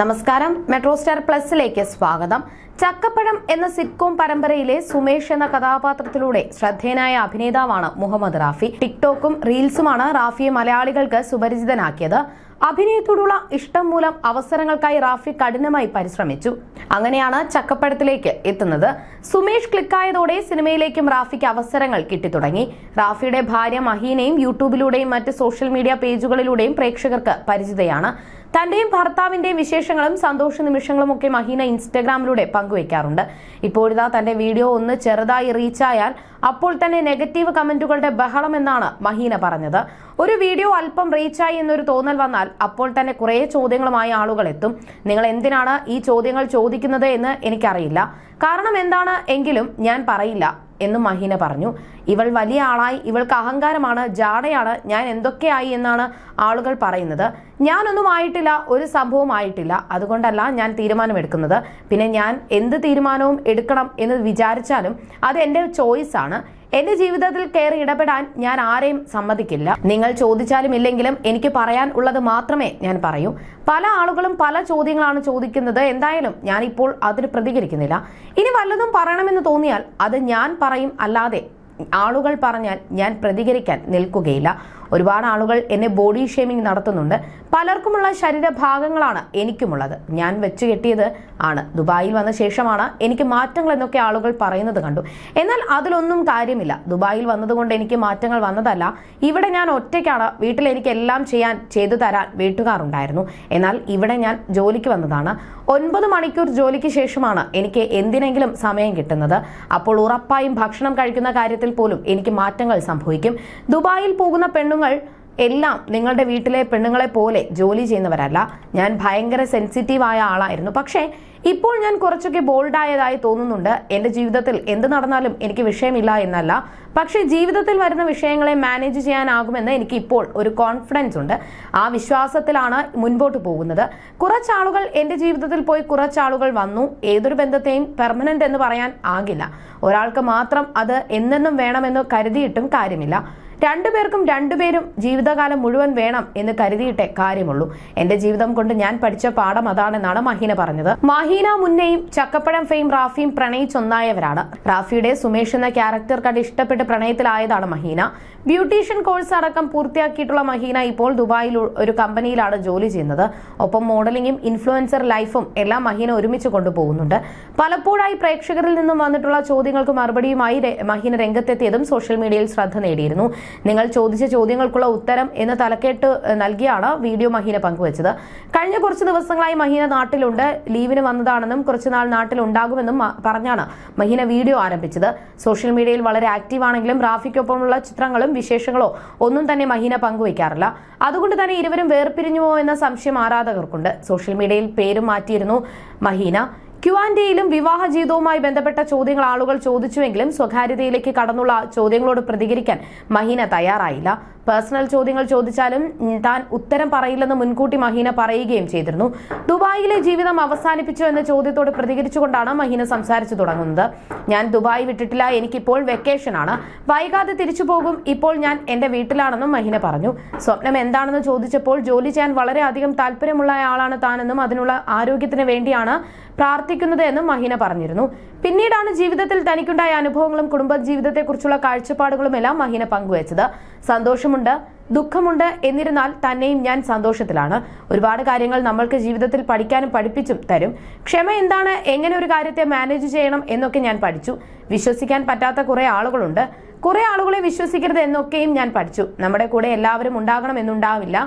നമസ്കാരം. Metro star പ്ലസിലേക്ക് സ്വാഗതം. ചക്കപ്പഴം എന്ന സിറ്റ്കോം പരമ്പരയിലെ സുമേഷ് എന്ന കഥാപാത്രത്തിലൂടെ ശ്രദ്ധേയനായ അഭിനേതാവാണ് മുഹമ്മദ് റാഫി. ടിക്ടോക്കും റീൽസുമാണ് റാഫിയെ മലയാളികൾക്ക് സുപരിചിതനാക്കിയത്. അഭിനയത്തോടുള്ള ഇഷ്ടം മൂലം അവസരങ്ങൾക്കായി റാഫി കഠിനമായി പരിശ്രമിച്ചു. അങ്ങനെയാണ് ചക്കപ്പഴത്തിലേക്ക് എത്തുന്നത്. സുമേഷ് ക്ലിക്കായതോടെ സിനിമയിലേക്കും റാഫിക്ക് അവസരങ്ങൾ കിട്ടിത്തുടങ്ങി. റാഫിയുടെ ഭാര്യ മഹീനയും യൂട്യൂബിലൂടെയും മറ്റ് സോഷ്യൽ മീഡിയ പേജുകളിലൂടെയും പ്രേക്ഷകർക്ക് പരിചിതയാണ്. തന്റെയും ഭർത്താവിന്റെയും വിശേഷങ്ങളും സന്തോഷ നിമിഷങ്ങളും ഒക്കെ മഹീന ഇൻസ്റ്റഗ്രാമിലൂടെ പങ്കുവയ്ക്കാറുണ്ട്. ഇപ്പോഴിതാ തന്റെ വീഡിയോ ഒന്ന് ചെറുതായി റീച്ചായാൽ അപ്പോൾ തന്നെ നെഗറ്റീവ് കമന്റുകളുടെ ബഹളം എന്നാണ് മഹീന പറഞ്ഞത്. ഒരു വീഡിയോ അല്പം റീച്ചായി എന്നൊരു തോന്നൽ വന്നാൽ അപ്പോൾ തന്നെ കുറേ ചോദ്യങ്ങളുമായി ആളുകൾ എത്തും. നിങ്ങൾ എന്തിനാണ് ഈ ചോദ്യങ്ങൾ ചോദിക്കുന്നത് എന്ന് എനിക്കറിയില്ല. കാരണം എന്താണ് എങ്കിലും ഞാൻ പറയില്ല എന്ന് മഹീന പറഞ്ഞു. ഇവൾ വലിയ ആളായി ഇവൾക്ക് അഹങ്കാരമാണ് ജാടയാണ് ഞാൻ എന്തൊക്കെയായി എന്നാണ് ആളുകൾ പറയുന്നത്. ഞാനൊന്നും ആയിട്ടില്ല ഒരു സംഭവം ആയിട്ടില്ല. അതുകൊണ്ടല്ല ഞാൻ തീരുമാനമെടുക്കുന്നത്. പിന്നെ ഞാൻ എന്ത് തീരുമാനവും എടുക്കണം എന്ന് വിചാരിച്ചാലും അത് എന്റെ ചോയ്സാണ് എന്റെ ജീവിതത്തിൽ കയറി ഇടപെടാൻ ഞാൻ ആരെയും സമ്മതിക്കില്ല. നിങ്ങൾ ചോദിച്ചാലും ഇല്ലെങ്കിലും എനിക്ക് പറയാൻ ഉള്ളത് മാത്രമേ ഞാൻ പറയൂ. പല ആളുകളും പല ചോദ്യങ്ങളാണ് ചോദിക്കുന്നത്. എന്തായാലും ഞാൻ ഇപ്പോൾ അതിന് പ്രതികരിക്കുന്നില്ല. ഇനി വല്ലതും പറയണമെന്ന് തോന്നിയാൽ അത് ഞാൻ പറയും. അല്ലാതെ ആളുകൾ പറഞ്ഞാൽ ഞാൻ പ്രതികരിക്കാൻ നിൽക്കുകയില്ല. ഒരുപാട് ആളുകൾ എന്നെ ബോഡി ഷേമിംഗ് നടത്തുന്നുണ്ട്. പലർക്കുമുള്ള ശരീരഭാഗങ്ങളാണ് എനിക്കുമുള്ളത്. ഞാൻ വെച്ചു കെട്ടിയത് ആണ്. ദുബായിൽ വന്ന ശേഷമാണ് എനിക്ക് മാറ്റങ്ങൾ എന്നൊക്കെ ആളുകൾ പറയുന്നത് കണ്ടു. എന്നാൽ അതിലൊന്നും കാര്യമില്ല. ദുബായിൽ വന്നതുകൊണ്ട് എനിക്ക് മാറ്റങ്ങൾ വന്നതല്ല. ഇവിടെ ഞാൻ ഒറ്റയ്ക്കാണ്. വീട്ടിൽ എനിക്ക് എല്ലാം ചെയ്യാൻ ചെയ്തു തരാൻ വീട്ടുകാരുണ്ടായിരുന്നു. എന്നാൽ ഇവിടെ ഞാൻ ജോലിക്ക് വന്നതാണ്. ഒൻപത് മണിക്കൂർ ജോലിക്ക് ശേഷമാണ് എനിക്ക് എന്തിനെങ്കിലും സമയം കിട്ടുന്നത്. അപ്പോൾ ഉറപ്പായും ഭക്ഷണം കഴിക്കുന്ന കാര്യത്തിൽ പോലും എനിക്ക് മാറ്റങ്ങൾ സംഭവിക്കും. ദുബായിൽ പോകുന്ന പെണ്ണുങ്ങൾ എല്ലാം നിങ്ങളുടെ വീട്ടിലെ പെണ്ണുങ്ങളെ പോലെ ജോലി ചെയ്യുന്നവരല്ല. ഞാൻ ഭയങ്കര സെൻസിറ്റീവ് ആയ ആളായിരുന്നു. പക്ഷേ ഇപ്പോൾ ഞാൻ കുറച്ചൊക്കെ ബോൾഡായതായി തോന്നുന്നുണ്ട്. എന്റെ ജീവിതത്തിൽ എന്ത് നടന്നാലും എനിക്ക് വിഷയമില്ല എന്നല്ല. പക്ഷേ ജീവിതത്തിൽ വരുന്ന വിഷയങ്ങളെ മാനേജ് ചെയ്യാനാകുമെന്ന് എനിക്ക് ഇപ്പോൾ ഒരു കോൺഫിഡൻസ് ഉണ്ട്. ആ വിശ്വാസത്തിലാണ് മുൻപോട്ട് പോകുന്നത്. കുറച്ചാളുകൾ എന്റെ ജീവിതത്തിൽ പോയി കുറച്ചാളുകൾ വന്നു. ഏതൊരു ബന്ധത്തെയും പെർമനന്റ് എന്ന് പറയാൻ ആകില്ല. ഒരാൾക്ക് മാത്രം അത് എന്നെന്നും വേണമെന്ന് കരുതിയിട്ടും കാര്യമില്ല. രണ്ടുപേർക്കും രണ്ടുപേരും ജീവിതകാലം മുഴുവൻ വേണം എന്ന് കരുതിയിട്ടേ കാര്യമുള്ളൂ. എന്റെ ജീവിതം കൊണ്ട് ഞാൻ പഠിച്ച പാഠം അതാണെന്നാണ് മഹീന പറഞ്ഞത്. മഹീന മുന്നയും ചക്കപ്പഴം ഫെയിം റാഫിയും പ്രണയിച്ചൊന്നായവരാണ്. റാഫിയുടെ സുമേഷ് എന്ന ക്യാരക്ടർ കണ്ട് ഇഷ്ടപ്പെട്ട് പ്രണയത്തിലായതാണ് മഹീന. ബ്യൂട്ടീഷ്യൻ കോഴ്സ് അടക്കം പൂർത്തിയാക്കിയിട്ടുള്ള മഹീന ഇപ്പോൾ ദുബായിൽ ഒരു കമ്പനിയിലാണ് ജോലി ചെയ്യുന്നത്. ഒപ്പം മോഡലിംഗും ഇൻഫ്ലുവൻസർ ലൈഫും എല്ലാം മഹീന ഒരുമിച്ച് കൊണ്ടുപോകുന്നുണ്ട്. പലപ്പോഴായി പ്രേക്ഷകരിൽ നിന്നും വന്നിട്ടുള്ള ചോദ്യങ്ങൾക്ക് മറുപടിയുമായി മഹീന രംഗത്തെത്തിയതും സോഷ്യൽ മീഡിയയിൽ ശ്രദ്ധ നേടിയിരുന്നു. നിങ്ങൾ ചോദിച്ച ചോദ്യങ്ങൾക്കുള്ള ഉത്തരം എന്ന് തലക്കെട്ട് നൽകിയാണ് വീഡിയോ മഹീന പങ്കുവച്ചത്. കഴിഞ്ഞ കുറച്ച് ദിവസങ്ങളായി മഹീന നാട്ടിലുണ്ട്. ലീവിന് വന്നതാണെന്നും കുറച്ചുനാൾ നാട്ടിൽ ഉണ്ടാകുമെന്നും പറഞ്ഞാണ് മഹീന വീഡിയോ ആരംഭിച്ചത്. സോഷ്യൽ മീഡിയയിൽ വളരെ ആക്റ്റീവ് ആണെങ്കിലും റാഫിക്കൊപ്പമുള്ള ചിത്രങ്ങളും വിശേഷങ്ങളോ ഒന്നും തന്നെ മഹീന പങ്കുവയ്ക്കാറില്ല. അതുകൊണ്ട് തന്നെ ഇരുവരും വേർപിരിഞ്ഞുവോ എന്ന സംശയം ആരാധകർക്കുണ്ട്. സോഷ്യൽ മീഡിയയിൽ പേരും മാറ്റിയിരുന്നു മഹീന. ക്യു വിവാഹ ജീവിതവുമായി ബന്ധപ്പെട്ട ചോദ്യങ്ങൾ ആളുകൾ ചോദിച്ചുവെങ്കിലും സ്വകാര്യതയിലേക്ക് കടന്നുള്ള ചോദ്യങ്ങളോട് പ്രതികരിക്കാൻ മഹീന തയ്യാറായില്ല. പേഴ്സണൽ ചോദ്യങ്ങൾ ചോദിച്ചാലും താൻ ഉത്തരം പറയില്ലെന്ന് മുൻകൂട്ടി മഹീന പറയുകയും ചെയ്തിരുന്നു. ദുബായിലെ ജീവിതം അവസാനിപ്പിച്ചു എന്ന ചോദ്യത്തോട് പ്രതികരിച്ചുകൊണ്ടാണ് മഹീന സംസാരിച്ചു തുടങ്ങുന്നത്. ഞാൻ ദുബായ് വിട്ടിട്ടില്ല എനിക്കിപ്പോൾ വെക്കേഷൻ ആണ്. വൈകാതെ തിരിച്ചു പോകും ഇപ്പോൾ ഞാൻ എന്റെ വീട്ടിലാണെന്നും മഹീന പറഞ്ഞു. സ്വപ്നം എന്താണെന്ന് ചോദിച്ചപ്പോൾ ജോലി ചെയ്യാൻ വളരെയധികം താല്പര്യമുള്ള ആളാണ് താനെന്നും അതിനുള്ള ആരോഗ്യത്തിന് വേണ്ടിയാണ് പ്രാർത്ഥിക്കുന്നത് എന്നും മഹീന പറഞ്ഞിരുന്നു. പിന്നീടാണ് ജീവിതത്തിൽ തനിക്കുണ്ടായ അനുഭവങ്ങളും കുടുംബ ജീവിതത്തെക്കുറിച്ചുള്ള കാഴ്ചപ്പാടുകളുമെല്ലാം മഹീന പങ്കുവച്ചത്. സന്തോഷമുണ്ട് ദുഃഖമുണ്ട് എന്നിരുന്നാൽ തന്നെയും ഞാൻ സന്തോഷത്തിലാണ്. ഒരുപാട് കാര്യങ്ങൾ നമ്മൾക്ക് ജീവിതത്തിൽ പഠിക്കാനും പഠിപ്പിച്ചും തരും. ക്ഷമ എന്താണ്? എങ്ങനെ ഒരു കാര്യത്തെ മാനേജ് ചെയ്യണം എന്നൊക്കെ ഞാൻ പഠിച്ചു. വിശ്വസിക്കാൻ പറ്റാത്ത കുറെ ആളുകളുണ്ട്. കുറെ ആളുകളെ വിശ്വസിക്കരുത് എന്നൊക്കെയും ഞാൻ പഠിച്ചു. നമ്മുടെ കൂടെ എല്ലാവരും ഉണ്ടാകണം എന്നുണ്ടാവില്ല.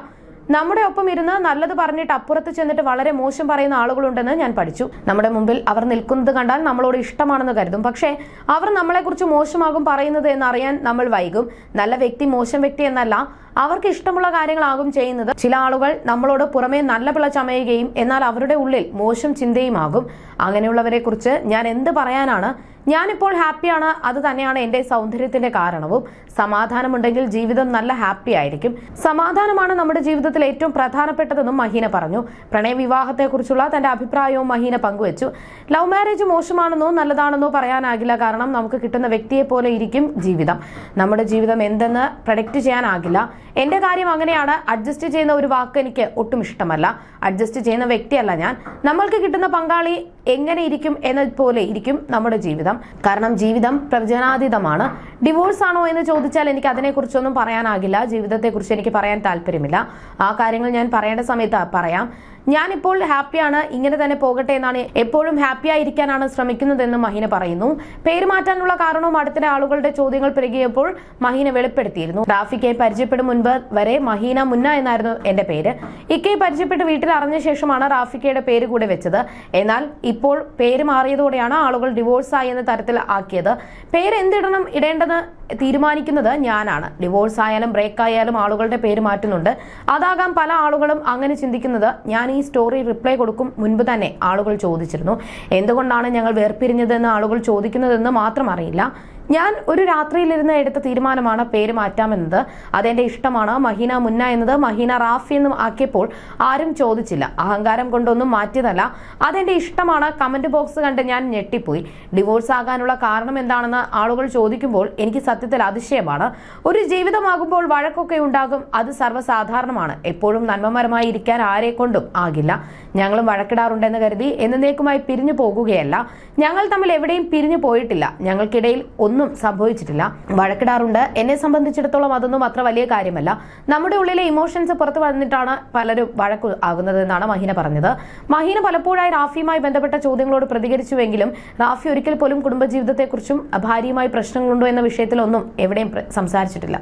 നമ്മുടെ ഒപ്പം ഇരുന്ന് നല്ലത് പറഞ്ഞിട്ട് അപ്പുറത്ത് ചെന്നിട്ട് വളരെ മോശം പറയുന്ന ആളുകളുണ്ടെന്ന് ഞാൻ പഠിച്ചു. നമ്മുടെ മുമ്പിൽ അവർ നിൽക്കുന്നത് കണ്ടാൽ നമ്മളോട് ഇഷ്ടമാണെന്ന് കരുതും. പക്ഷേ അവർ നമ്മളെക്കുറിച്ച് മോശമാകും പറയുന്നത് എന്നറിയാൻ നമ്മൾ വൈകും. നല്ല വ്യക്തി മോശം വ്യക്തി എന്നല്ല അവർക്ക് ഇഷ്ടമുള്ള കാര്യങ്ങളാകും ചെയ്യുന്നത്. ചില ആളുകൾ നമ്മളോട് പുറമേ നല്ല പിള്ള ചമയുകയും എന്നാൽ അവരുടെ ഉള്ളിൽ മോശം ചിന്തയുമാകും. അങ്ങനെയുള്ളവരെ കുറിച്ച് ഞാൻ എന്ത് പറയാനാണ്? ഞാനിപ്പോൾ ഹാപ്പിയാണ്. അത് തന്നെയാണ് എന്റെ സൗന്ദര്യത്തിന്റെ കാരണവും. സമാധാനമുണ്ടെങ്കിൽ ജീവിതം നല്ല ഹാപ്പി ആയിരിക്കും. സമാധാനമാണ് നമ്മുടെ ജീവിതത്തിൽ ഏറ്റവും പ്രധാനപ്പെട്ടതെന്നും മഹീന പറഞ്ഞു. പ്രണയവിവാഹത്തെക്കുറിച്ചുള്ള തന്റെ അഭിപ്രായവും മഹീന പങ്കുവച്ചു. ലവ് മാരേജ് മോശമാണെന്നോ നല്ലതാണെന്നോ പറയാനാകില്ല. കാരണം നമുക്ക് കിട്ടുന്ന വ്യക്തിയെ പോലെ ഇരിക്കും ജീവിതം. നമ്മുടെ ജീവിതം എന്തെന്ന് പ്രൊഡക്റ്റ് ചെയ്യാനാകില്ല. എന്റെ കാര്യം അങ്ങനെയാണ്. അഡ്ജസ്റ്റ് ചെയ്യുന്ന ഒരു വാക്ക് എനിക്ക് ഒട്ടും ഇഷ്ടമല്ല. അഡ്ജസ്റ്റ് ചെയ്യുന്ന വ്യക്തിയല്ല ഞാൻ. നമ്മൾക്ക് കിട്ടുന്ന പങ്കാളി എങ്ങനെ ഇരിക്കും എന്നതുപോലെ ഇരിക്കും നമ്മുടെ ജീവിതം. കാരണം ജീവിതം പ്രവചനാതീതമാണ്. ഡിവോഴ്സ് ആണോ എന്ന് ചോദിച്ചാൽ എനിക്ക് അതിനെക്കുറിച്ചൊന്നും പറയാനാകില്ല. ജീവിതത്തെക്കുറിച്ച് എനിക്ക് പറയാൻ താല്പര്യമില്ല. ആ കാര്യങ്ങൾ ഞാൻ പറയേണ്ട സമയത്ത് പറയാം. ഞാനിപ്പോൾ ഹാപ്പിയാണ് ഇങ്ങനെ തന്നെ പോകട്ടെ എന്നാണ് എപ്പോഴും ഹാപ്പിയായിരിക്കാനാണ് ശ്രമിക്കുന്നതെന്ന് മഹീന പറയുന്നു. പേര് മാറ്റാനുള്ള കാരണവും അടുത്തിടെ ആളുകളുടെ ചോദ്യങ്ങൾ പെരുകിയപ്പോൾ മഹീന വെളിപ്പെടുത്തിയിരുന്നു. റാഫിക്കെ പരിചയപ്പെടും മുൻപ് വരെ മഹീന മുന്ന എന്നായിരുന്നു എന്റെ പേര്. ഇക്കയെ പരിചയപ്പെട്ട് വീട്ടിൽ അറിഞ്ഞ ശേഷമാണ് റാഫിക്കയുടെ പേര് കൂടെ വെച്ചത്. എന്നാൽ ഇപ്പോൾ പേര് മാറിയതോടെയാണ് ആളുകൾ ഡിവോഴ്സ് ആയി എന്ന തരത്തിൽ ആക്കിയത്. പേര് എന്തിടണം ഇടേണ്ടത്? തീരുമാനിക്കുന്നത് ഞാനാണ്. ഡിവോഴ്സ് ആയാലും ബ്രേക്ക് ആയാലും ആളുകളുടെ പേര് മാറ്റുന്നുണ്ട്. അതാകാം പല ആളുകളും അങ്ങനെ ചിന്തിക്കുന്നത്. ഞാൻ ഈ സ്റ്റോറി റിപ്ലൈ കൊടുക്കും മുൻപ് തന്നെ ആളുകൾ ചോദിച്ചിരുന്നു. എന്തുകൊണ്ടാണ് ഞങ്ങൾ വേർപിരിഞ്ഞതെന്ന് ആളുകൾ ചോദിക്കുന്നതെന്ന് മാത്രം അറിയില്ല. ഞാൻ ഒരു രാത്രിയിലിരുന്ന് എടുത്ത തീരുമാനമാണ് പേര് മാറ്റാമെന്നത്. അതെന്റെ ഇഷ്ടമാണ്. മഹീന മുന്ന എന്നത് മഹീന റാഫി എന്നും ആക്കിയപ്പോൾ ആരും ചോദിച്ചില്ല. അഹങ്കാരം കൊണ്ടൊന്നും മാറ്റിയതല്ല. അതെന്റെ ഇഷ്ടമാണ്. കമന്റ് ബോക്സ് കണ്ട് ഞാൻ ഞെട്ടിപ്പോയി. ഡിവോഴ്സ് ആകാനുള്ള കാരണം എന്താണെന്ന് ആളുകൾ ചോദിക്കുമ്പോൾ എനിക്ക് സത്യത്തിൽ അതിശയമാണ്. ഒരു ജീവിതമാകുമ്പോൾ വഴക്കൊക്കെ ഉണ്ടാകും. അത് സർവസാധാരണമാണ്. എപ്പോഴും നന്മമരമായി ഇരിക്കാൻ ആരെ കൊണ്ടും ആകില്ല. ഞങ്ങളും വഴക്കിടാറുണ്ടെന്ന് കരുതി എന്നേക്കുമായി പിരിഞ്ഞു പോകുകയല്ല. ഞങ്ങൾ തമ്മിൽ എവിടെയും പിരിഞ്ഞു പോയിട്ടില്ല. ഞങ്ങൾക്കിടയിൽ ഒന്നും സംഭവിച്ചിട്ടില്ല. വഴക്കിടാറുണ്ട്. എന്നെ സംബന്ധിച്ചിടത്തോളം അതൊന്നും അത്ര വലിയ കാര്യമല്ല. നമ്മുടെ ഉള്ളിലെ ഇമോഷൻസ് പുറത്തു വന്നിട്ടാണ് പലരും വഴക്കു ആകുന്നത് എന്നാണ് മഹീന പറഞ്ഞത്. മഹീന പലപ്പോഴായി റാഫിയുമായി ബന്ധപ്പെട്ട ചോദ്യങ്ങളോട് പ്രതികരിച്ചുവെങ്കിലും റാഫി ഒരിക്കൽ പോലും കുടുംബജീവിതത്തെക്കുറിച്ചും ഭാര്യയുമായി പ്രശ്നങ്ങളുണ്ടോ എന്ന വിഷയത്തിലൊന്നും എവിടെയും സംസാരിച്ചിട്ടില്ല.